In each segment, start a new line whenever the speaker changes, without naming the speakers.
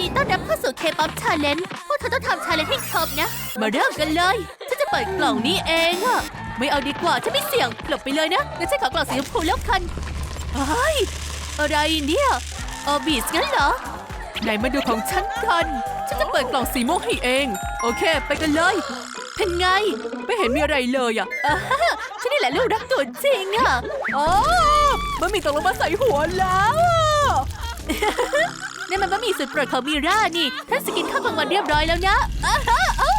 ดีต้อนรับเข้าสู่ K-POP Challenge พวกเธอต้องทำ challenge ให้ครบนะ มาเริ่มกันเลย ฉันจะเปิดกล่องนี้เองอะไม่เอาดีกว่า ฉันไม่เสี่ยง หลบไปเลยนะงั้นฉันขอกล่องสีชมพูแล้วกันเฮ้ย อะไรเนี่ยออบีสงั้นเหรอ ไหนมาดูของฉันกัน ฉันจะเปิดกล่องสีม่วงให้เอง โอเค ไปกันเลย เป็นไง ไม่เห็นมีอะไรเลยอะอ่าฉันนี่แหละลูกรักตัวจริงอะอ๋อมันมีตกลงมาใส่หัวแล้ว นี่นมันบะหมี่สุดโปรดของมีร่านี่ท่านสกินข้าวกลางวันเรียบร้อยแล้วนะอ้าฮะเอ้า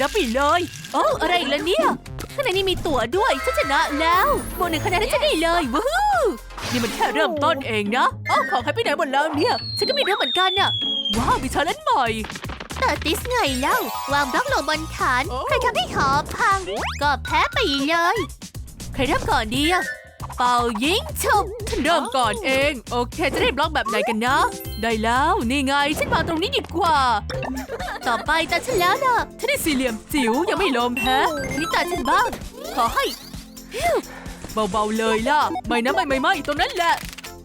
รับไปเลยโอ้อะไรอีกแล้วเนี่ยข้างในนี่มีตั๋วด้วยฉันชนะแล้วบวกหนึ่งคะแนนให้ฉันได้เลยวู้ฮู้นี่มันแค่เริ่มต้นเองนะเอ้าของใครไปไหนหมดแล้วเนี่ย ฉันก็มีเรื่องเหมือนกันน่ะว้าวมีชาเลนจ์ใหม่แต่ติสไงเล่าวางบล็อกลงบนฐาน ใครทำให้หอพัง ก็แพ้ไปเลย ใครเริ่มก่อนดีอะ เป่ายิงฉุบฉันเริ่มก่อนเอง โอเค จะได้บล็อกแบบไหนกันนะ ได้แล้วนี่ไง ฉันมาตรงนี้ดีกว่า ต่อไปตาฉันแล้วนะฉันได้สี่เหลี่ยมจิ๋วยังไม่ลมแพ้นี่ตาฉันบ้าง ขอให้เบาๆเลยล่ะ ไม่นะไม่ไม่ไม่ตรงนั้นแหละ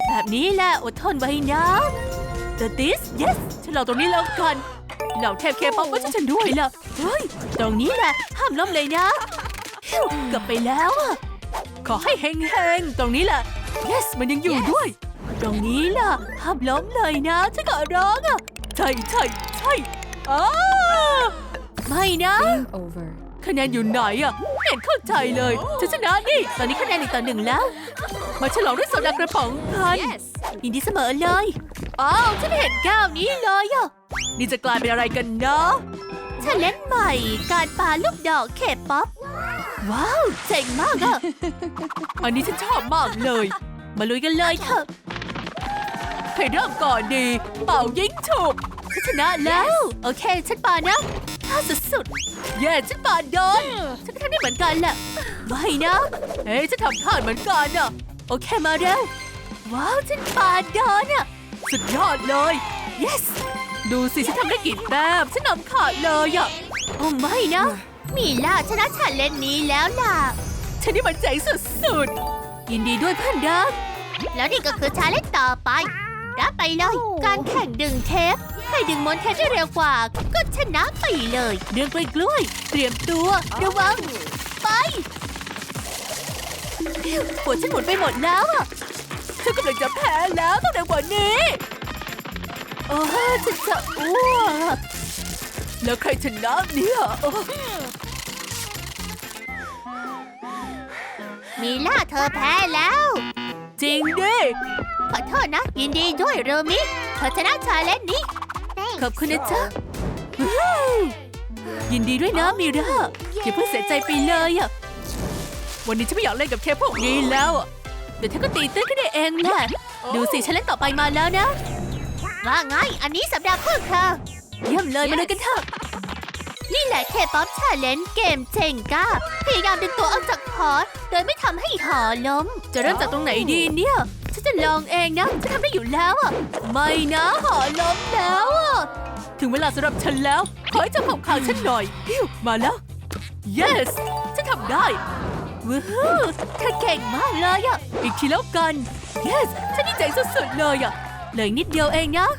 แบบนี้แหละอดทนไว้นะ The this yes ฉันรอตรงนี้แล้วกันเหล่าเทพเคป๊อปก็จะฉันด้วยล่ะ เฮ้ย ตรงนี้แหละ ห้ามล้มเลยนะเกลับไปแล้วอะ ขอให้เฮงๆ ตรงนี้แหละ yes มันยังอยู่ด้วย ตรงนี้ล่ะห้ามล้มเลยนะฉันขอร้องอะใช่ใช่ใช่อ้าไม่นะ
Game over.
คะแนนอยู่ไหนอะไม่เห็นเข้าใจเลยฉันชนะนี่ ตอนนี้คะแนนหนึ่งต่อหนึ่งแล้ว มาฉลองด้วยโซดากระป๋องกันยินดีเสมอเลย อ้าวฉันไม่เห็นแก้วนี้เลยอะนี่จะกลายเป็นอะไรกันเนาะ ฉันเล่นใหม่ การปาลูกดอกเคป๊อป ว้าวเจ๋งมากอะอันนี้ฉันชอบมากเลย มาลุยกันเลยเถอะใครเริ่มก่อนดี เป่ายิงฉุบฉันชนะแล้ว โอเค ฉันปานะถ้าสุดๆเย้ฉันปาโดน ฉันก็ทำได้เหมือนกันแหละ ไม่นะ เฮ้ยฉันทำพลาดเหมือนกันอะโอเคมาเร็ว ว้าวฉันปาโดนอะสุดยอดเลย yes ดูสิฉันทำได้กี่แต้มฉันนำขาดเลยอะโอ้ไม่นะ มีล่าชนะฉันเล่นนี้แล้วล่ะ ฉันนี่มันเจ๋งสุดๆ ยินดีด้วยเพื่อนรัก แล้วนี่ก็คือชาเลนจ์ต่อไป รับไปเลย การแข่งดึงเทป ใครดึงม้วนเทปได้เร็วกว่า ก็ชนะไปเลย เดืองกล้วยกล้วยๆเตรียมตัวระวัง ไปปวดฉันหมุนไปหมดแล้วอะฉันกำลังจะแพ้แล้วต้องเร็วกว่านี้ โอ้ฉันจะอ้วกอะแล้วใครชนะเนี่ยโอ้มีล่าเธอแพ้แล้ว จริงดิขอโทษนะ ยินดีด้วยโรมิเธอชนะชาเลนจ์นี้ ขอบคุณนะจ๊ะว้าวยินดีด้วยนะมิราอย่าเพิ่งเสียใจไปเลยอะวันนี้ฉันไม่อยากเล่นกับเทพพวกนี้แล้วอะเดี๋ยวเธอก็ตีตื้นขึ้นได้เองแหละ ดูสิฉันเล่นต่อไปมาแล้วนะ ว่าไง อันนี้สัปดาห์เพิ่งค่ะเยี่ยมเลยมาเลยกันเถอะ นี่แหละเคป๊อปชาเลนจ์เกมเจงก้า พยายามดึงตัวออกจากหอโดยไม่ทำให้หอล้ม จะเริ่มจากตรงไหนดีเนี่ย ฉันจะลองเองนะฉันทำได้อยู่แล้วอะ ไม่นะหอล้มแล้วอะ ถึงเวลาสำหรับฉันแล้ว ขอให้เจ้าของข่าวฉันหน่อยฮิวมาแล้ว yes ฉันทำได้ว้าวเธอเก่งมากเลยอะ อีกทีแล้วกัน yes ฉันดีใจสุดๆเลยอะ เหลืออีกนิดเดียวเองนะ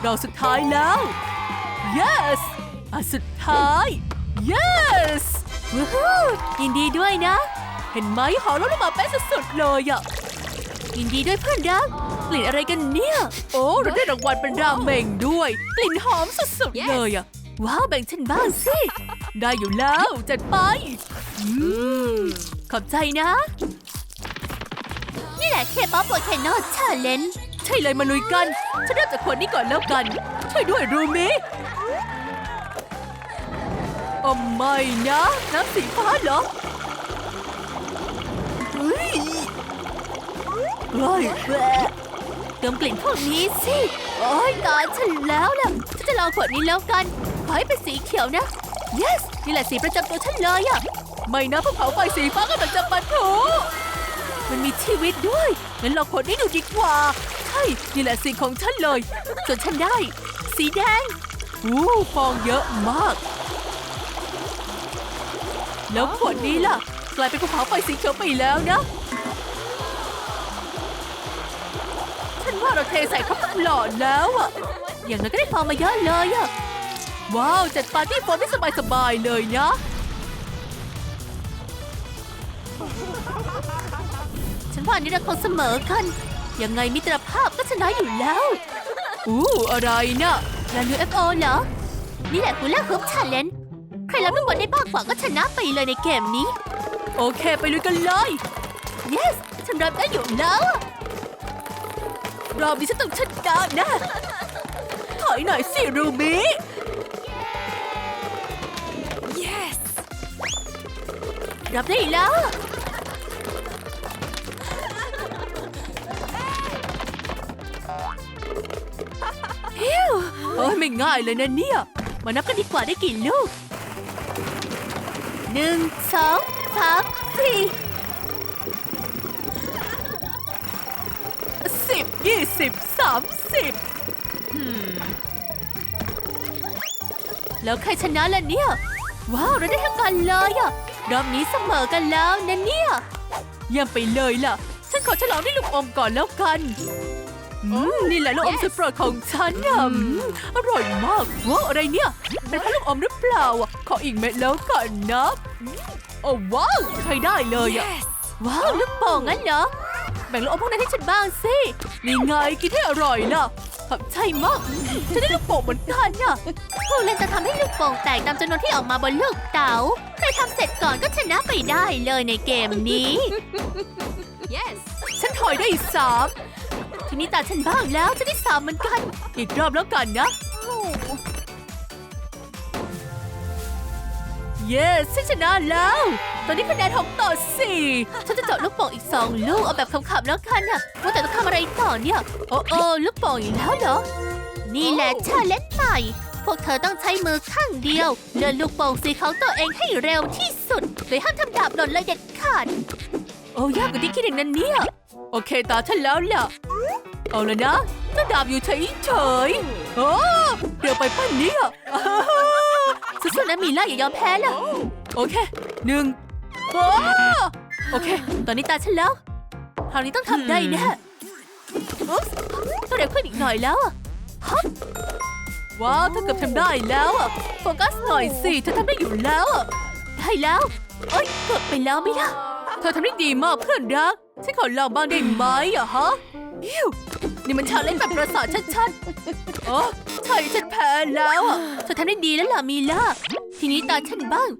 เราสุดท้ายแล้ว yes อันสุดท้าย yes วู้ฮู้ยินดีด้วยนะ เห็นไหมหอลดลงมาเป๊ะสุดๆเลยอะยินดีด้วยเพื่อนรักกลิ่นอะไรกันเนี่ย โอ้เราได้รางวัลเป็นราเมงด้วย กลิ่นหอมสุดๆเลยอะว้าวแบ่งฉันบ้างสิ ได้อยู่แล้วจัดไปอืมขอบใจนะ นี่แหละเคป๊อปโปเทโนชาเลนจ์ ใช่เลยมาลุยกัน ฉันเริ่มจากคนนี้ก่อนแล้วกัน ช่วยด้วยรูมิโอ้ไม่นะน้ำสีฟ้าเหรอเฮ้ยเฮ้ยแหวะเติมกลิ่นพวกนี้สิ โอ้ยตายฉันแล้วล่ะ ฉันจะลองขวดนี้แล้วกันขอให้เป็นสีเขียวนะ yes นี่แหละสีประจำตัวฉันเลยอะไม่นะภูเขาไฟสีฟ้ากำลังจะปะทุมันมีชีวิตด้วยงั้นเราขวดนี้ดูดีกว่า นี่แหละสีของฉันเลยส่วนฉันได้ สีแดงอู้ฟองเยอะมาก แล้วขวดนี้ล่ะ กลายเป็นภูเขาไฟสีเขียวไปแล้วนะ ฉันว่าเราเทใส่เขาหล่อแล้วอะอย่างนั้นก็ได้ฟองมาเยอะเลยอะว้าว จัดปาร์ตี้โฟมได้สบายๆเลยนะฉันว่านนี้เราคงเสมอกัน ยังไงมิตรภาพก็ชนะอยู่แล้ว อู้อะไรนะงาน UFO เหรอ นี่แหละกูล่าฮุบชาเลนใครรับลูกบอลได้มากกว่าก็ชนะไปเลยในเกมนี้ โอเคไปลุยกันเลย yes ฉันรับได้อยู่แล้วรอบนี้ฉันต้องชนะนะ ถอยหน่อยสิรูบี้ yes รับได้แล้ว ไม่ง่ายเลยนะเนี่ย มานับกันดีกว่าได้กี่ลูกหนึ่งสองสามสี่สิบยี่สิบสามสิบแล้วใครชนะล่ะเนี่ย ว้าว เราได้เท่ากันเลยอะรอบนี้เสมอกันแล้วนะเนี่ยเยี่ยมไปเลยล่ะ ฉันขอฉลองด้วยลูกอมก่อนแล้วกัน อืมนี่แหละลูกอมสุดโปรดของฉันอะอืมอร่อยมากว้าวอะไรเนี่ยเป็นแค่ลูกอมหรือเปล่าอะขออีกเม็ดแล้วกันนะอืมโอ้ว้าวใช้ได้เลยอะ ว้าวลูกโป่งงั้นเหรอ แบ่งลูกอมพวกนั้นให้ฉันบ้างสินี่ไงกินให้อร่อยนะขอบใจมากอืมฉันได้ลูกโป่งเหมือนกันน่ะ ผู้เล่นจะทำให้ลูกโป่งแตกตามจำนวนที่ออกมาบนลูกเต๋าใครทำเสร็จก่อนก็ชนะไปได้เลยในเกมนี้
Yes.
ฉันถอยได้อีกสาม ทีนี้ตาฉันบ้างแล้วจะได้สามเหมือนกัน อีกรอบแล้วกันนะ เย้ฉันชนะแล้ว ตอนนี้คะแนนหกต่อสี่ฉันจะเจาะลูกโป่งอีกสองลูก เอาแบบขำๆแล้วกันนะว่าแต่ต้องทำอะไรต่อเนี่ย โอ้โอ้ลูกโป่งอีกแล้วเหรอ นี่แหละชาเลนใหม่พวกเธอต้องใช้มือข้างเดียว เลื่อนลูกโป่งสีของตัวเองให้เร็วที่สุดโดยห้ามทำดาบหล่นเลยเด็ดขาด โอ้ยากกว่าที่คิดอย่างนั้นเนี่ย โอเคตาฉันแล้วล่ะ เอาละนะถ้าดาบอยู่เฉยเฉยๆโอ้เดี๋ยวไปปั้นเนี่ยอ้าวสุดๆนะมีล่าอย่ายอมแพ้ล่ะ โอเคหนึ่งโอ้โอเค ตอนนี้ตาฉันแล้ว คราวนี้ต้องทำได้แน่อุ๊บต้องเร็วขึ้นอีกหน่อยแล้วอะฮับว้าวเธอเกือบทำได้แล้วอะโฟกัสหน่อยสิเธอทำได้อยู่แล้วอะได้แล้วเอ้ยเกือบไปแล้วไหมล่ะเธอทำได้ดีมากเพื่อนรัก ฉันขอลองบ้างได้ไหมอะฮะอิวนี่มันชาเล่นแบบประสาทชัดๆโอ้ใช่ฉันแพ้แล้วอะเธอทำได้ดีแล้วล่ะมีล่า ทีนี้ตาฉันบ้าง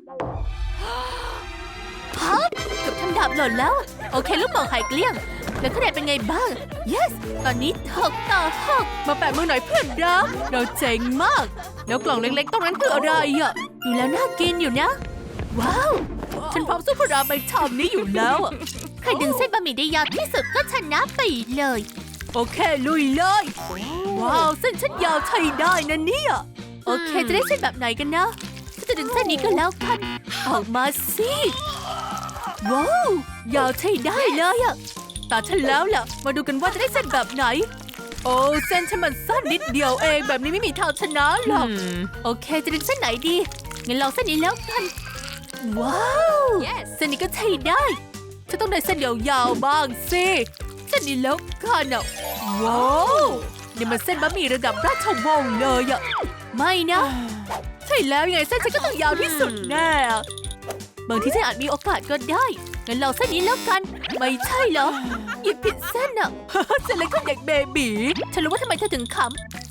ฮะเกือบทำดาบหล่นแล้ว โอเค ลูกโป่งหายเกลี้ยง แล้วคะแนนเป็นไงบ้าง yes ตอนนี้หกต่อหกมาแปะมือหน่อยเพื่อนรักเราเจ๋งมาก แล้วกล่องเล็กๆตรงนั้นคืออะไรอะดูแล้วน่ากินอยู่นะ ว้าว ฉันพร้อมสู้พวกเราไปชามนี้อยู่แล้วอะ ใครดึงเส้นบะหมี่ได้ยาวที่สุดก็ชนะไปเลย โอเคลุยเลย ว้าวเส้นฉันยาวใช้ได้นะเนี่ย โอเคจะได้เส้นแบบไหนกันนะฉันจะดึงเส้นนี้ก็แล้วกันออกมาสิว้าวยาวใช้ได้เลยอะตาฉันแล้วล่ะ มาดูกันว่าจะได้เส้นแบบไหน โอ้เส้นฉันมันสั้นนิดเดียวเองแบบนี้ไม่มีทางชนะหรอก โอเคจะดึงเส้นไหนดีงั้นลองเส้นนี้แล้วกัน ว้าว
Yes
เส้นนี้ก็ใช้ได้ ฉันต้องได้เส้นยาวๆบ้างสิเส้นนี้แล้วกันอะว้าวนี่มันเส้นบะหมี่ระดับราชวงศ์เลยอะไม่นะ ใช่แล้วยังไงเส้นฉันก็ต้องยาวที่สุดแน่บางทีฉันอาจมีโอกาสก็ได้งั้นลองเส้นนี้แล้วกัน ไม่ใช่เหรอหยิบผิดเส้นอะเส้นเล็กก็เด็กเบบีฉันรู้ว่าทำไมเธอถึงข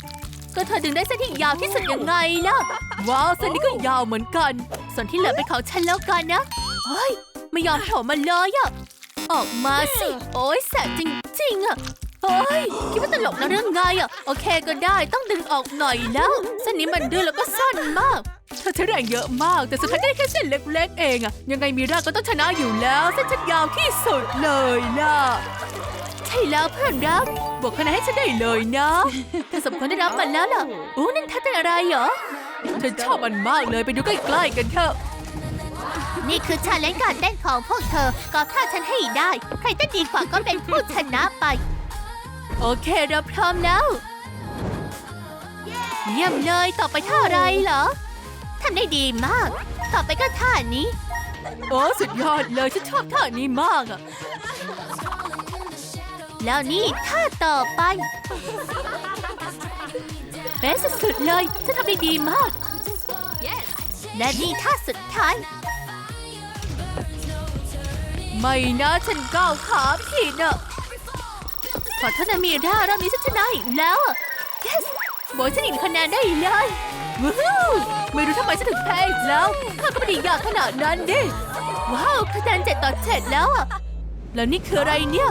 ำก็เธอดึงได้เส้นที่ยาวที่สุดยังไงล่ะว้าวเส้นนี้ก็ยาวเหมือนกัน ส่วนที่เหลือเป็นของฉันแล้วกันนะเฮ้ย ไม่ยอมโผล่มาเลยอะออกมาสิ โอ๊ยแสบจริงๆอะเฮ้ยคิดว่าตลกนะเรื่องไงอะโอเคก็ได้ต้องดึงออกหน่อยแล้วเส้นนี้มันดื้อแล้วก็สั้นมากเธอใช้แรงเยอะมาก แต่สุดท้ายก็ได้แค่เส้นเล็กๆเองอะยังไงมีราก็ต้องชนะอยู่แล้วเส้นฉันยาวที่สุดเลยล่ะใช่แล้วเพื่อนรักบวกคะแนนให้ฉันได้เลยนะเธอสมควรได้รับมันแล้วล่ะโอ้นั่นเธอเป็นอะไรเหรอฉันชอบมันมากเลยไปดูใกล้ๆกันเถอะ นี่คือชาเลนจ์การเต้นของพวกเธอกอบท่าฉันให้ได้ ใครเต้นดีกว่าก็เป็นผู้ชนะไป โอเคเราพร้อมแล้วเยี่ยมเลยต่อไปท่าอะไรเหรอทำได้ดีมาก ต่อไปก็ท่านี้ โอ้สุดยอดเลยฉันชอบท่านี้มากอะแล้วนี่ท่าต่อไปเป๊ะสุดๆเลยฉันทำได้ดีมาก
Yes.
และนี่ท่าสุดท้าย ไม่นะฉันก้าวขาผิดอะขอโทษนะมีร่ารอบนี้ฉันชนะอีกแล้วอะ yes โบยฉันอีกคะแนนได้เลยวู้ฮู้ไม่รู้ทำไมฉันถึงแพ้อีกแล้วข้าก็ไม่ได้อยากขนาดนั้นดิว้าวคะแนนเจ็ดต่อเจ็ดแล้วอะแล้วนี่คืออะไรเนี่ย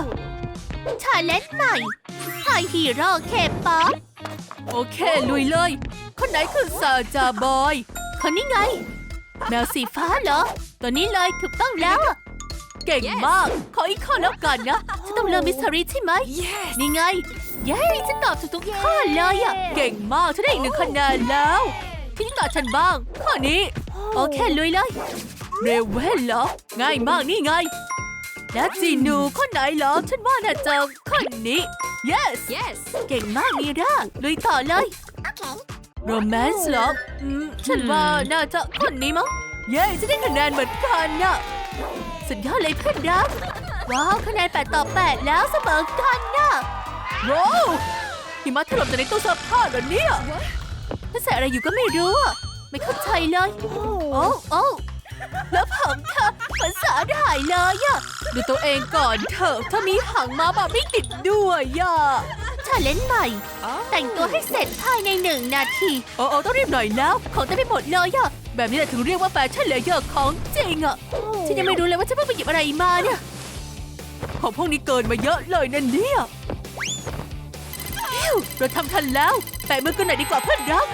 ชาเลนจ์ใหม่ไฮฮีโร่เคป๊อปโอเค ลุยเลย คนไหนคือซาจาบอย คนนี้ไง แมวสีฟ้าเหรอ ตัวนี้เลยถูกต้องแล้วอะ เก่ง
Yes
มาก ขออีกข้อแล้วกันนะ ฉันต้องเริ่มมิสทรีใช่ไหม
Yes.
นี่ไง เย้ฉันตอบถูกทุกข้อเลยอะเก่งมาก ฉันได้อีกหนึ่งคะแนนแล้วที่นี่ตอบฉันบ้าง ข้อนี้ โอเคลุยเลย เรเวนเหรอ ง่ายมากนี่ไง แล้วจีนูคนไหนเหรอ ฉันว่าน่าจะคนนี้ yes
Yes.
เก่งมากมีร่าลุยต่อเลย โรแมนส์เหรออืมฉันว่าน่าจะคนนี้มั้ง เย้จะได้คะแนนเหมือนกันน่ะ สุดยอดเลยเพื่อนรักว้าวคะแนน8ต่อ 8 แล้วเสมอกันน่ะว้าวหิมะถล่มจากในตู้เสื้อผ้าเหรอเนี่ยถ้าใส่อะไรอยู่ก็ไม่รู้อะไม่เข้าใจเลย โอ้โอ้แล้วผมเธอเหมือนสาหร่ายเลยอะดูตัวเองก่อนเถอะถ้ามีหางม้าแบบไม่ติดด้วยอะชาเลนจ์ใหม่ แต่งตัวให้เสร็จภายในหนึ่งนาที โอ้โอ้ต้องรีบหน่อยแล้ว ของเต็มไปหมดเลยอะ แบบนี้แหละถึงเรียกว่าแฟชั่นเลเยอร์ของจริงอะฉันยังไม่รู้เลยว่าฉันเพิ่งไปหยิบอะไรมาเนี่ยของพวกนี้เกินมาเยอะเลยนั่นเนี่ยอิ๊วเราทำทันแล้วแปะมือกันหน่อยดีกว่าเพื่อนรัก